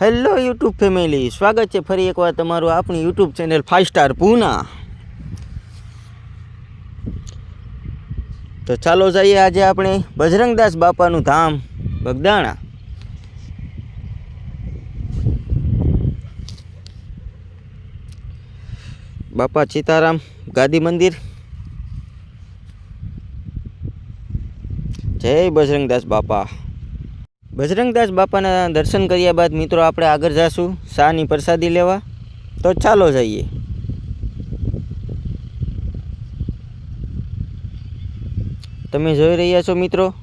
Hello YouTube family, સ્વાગત છે ફરી એકવાર તમારું આપણી YouTube channel five star Poona તો ચાલો જઈએ આજે આપણે બજરંગદાસ બાપાનું ધામ, બગદાણા. બાપા સીતારામ ગાદી મંદિર. જય બજરંગદાસ બાપા. બજરંગદાસ બાપાના દર્શન કર્યા બાદ મિત્રો આપણે આગળ જાશું શાહની પ્રસાદી લેવા. તો ચાલો જઈએ. તમે જોઈ રહ્યા છો મિત્રો?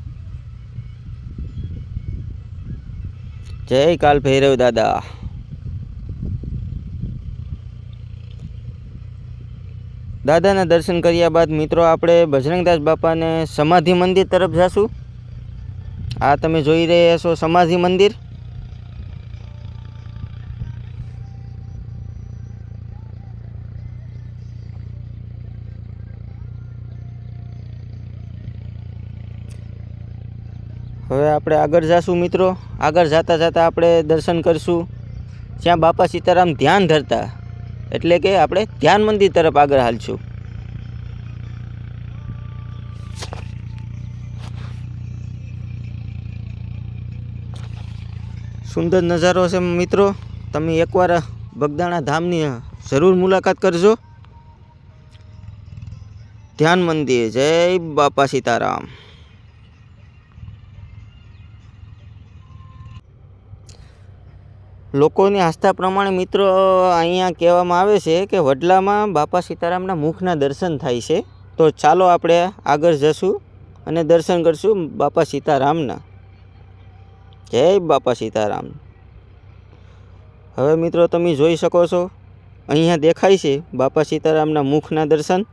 જય કાલ ભૈરવ દાદા. દાદાના દર્શન કર્યા બાદ મિત્રો આપણે બજરંગદાસ બાપાને સમાધિ મંદિર તરફ જાશું. આ તમે જોઈ રહ્યા છો સમાધિ મંદિર. હવે આપણે આગળ જાશું મિત્રો. આગળ જતાં જતાં આપણે દર્શન કરશું. જ્યાં બાપા સીતારામ ધ્યાન ધરતા. એટલે કે આપણે ધ્યાન મંદિર તરફ આગળ હાલશું. સુંદર નજારો છે મિત્રો. તમે એકવાર બગદાણા ધામની જરૂર મુલાકાત કરજો. ધ્યાન મંદિર. જય બાપા સીતારામ. લોકોની આસ્થા પ્રમાણે મિત્રો, અહીંયા કહેવામાં આવે છે કે વડલામાં બાપા સીતારામના મુખના દર્શન થાય છે. તો ચાલો આપણે આગળ જશું અને દર્શન કરશું બાપા સીતારામના. જય બાપા સીતારામ. હવે મિત્રો તમે જોઈ શકો છો, અહીંયા દેખાય છે બાપા સીતારામના મુખના દર્શન.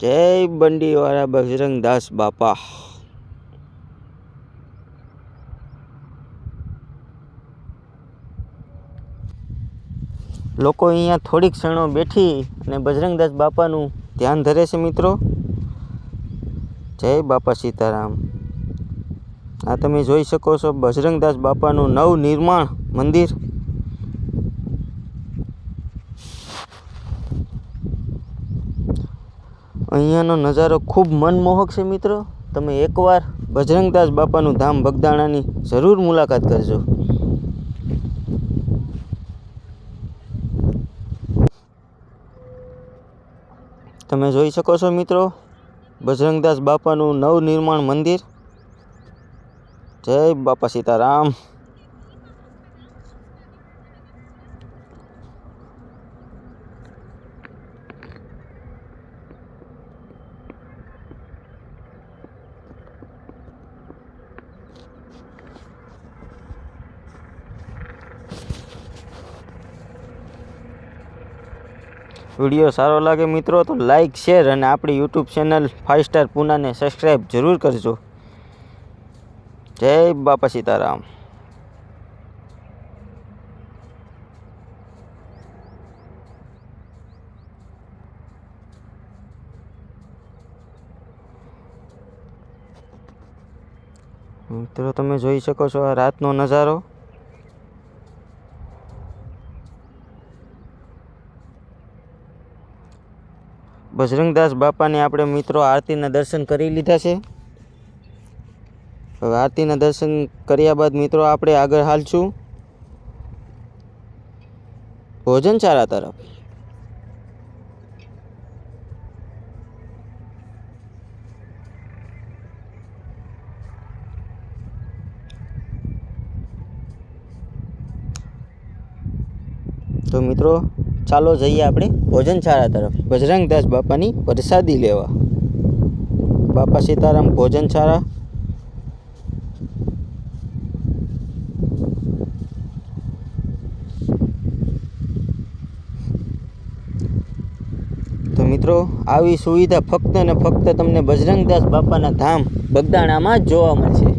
જય બંડીવાળા બજરંગદાસ બાપા. લોકો અહીંયા થોડીક ક્ષણો બેઠી અને બજરંગદાસ બાપાનું ધ્યાન ધરે છે મિત્રો. જય બાપા સીતારામ. આ તમે જોઈ શકો છો બજરંગદાસ બાપાનું નવ નિર્માણ મંદિર. અહીંયાનો નજારો ખૂબ મનમોહક છે મિત્રો. તમે એકવાર બજરંગદાસ બાપાનું ધામ બગદાણાની જરૂર મુલાકાત કરજો. તમે જોઈ શકો છો મિત્રો, બજરંગદાસ બાપાનું નવનિર્માણ મંદિર. જય બાપા સીતારામ વીડિયો સારો લાગે મિત્રો, તો લાઇક શેર અને આપણી યુટ્યુબ ચેનલ ફાઇવ સ્ટાર પૂનાને સબસ્ક્રાઈબ જરૂર કરજો. જય બાપા સીતારામ. મિત્રો, તમે જોઈ શકો છો આ રાતનો નજારો. બજરંગદાસ બાપાને આપણે મિત્રો આરતીના દર્શન કરી લીધા છે. હવે આરતીના દર્શન કર્યા બાદ મિત્રો આપણે આગળ હાલશું. ભોજનશાળા તરફ. તો મિત્રો, ચાલો જઈએ આપણે ભોજનશાળા તરફ. બજરંગદાસ બાપાની પ્રસાદી લેવા. બાપા સીતારામ ભોજનશાળા તો મિત્રો આવી સુવિધા ફક્ત ને ફક્ત તમને બજરંગદાસ બાપાના ધામ બગદાણામાં જ જોવા મળશે.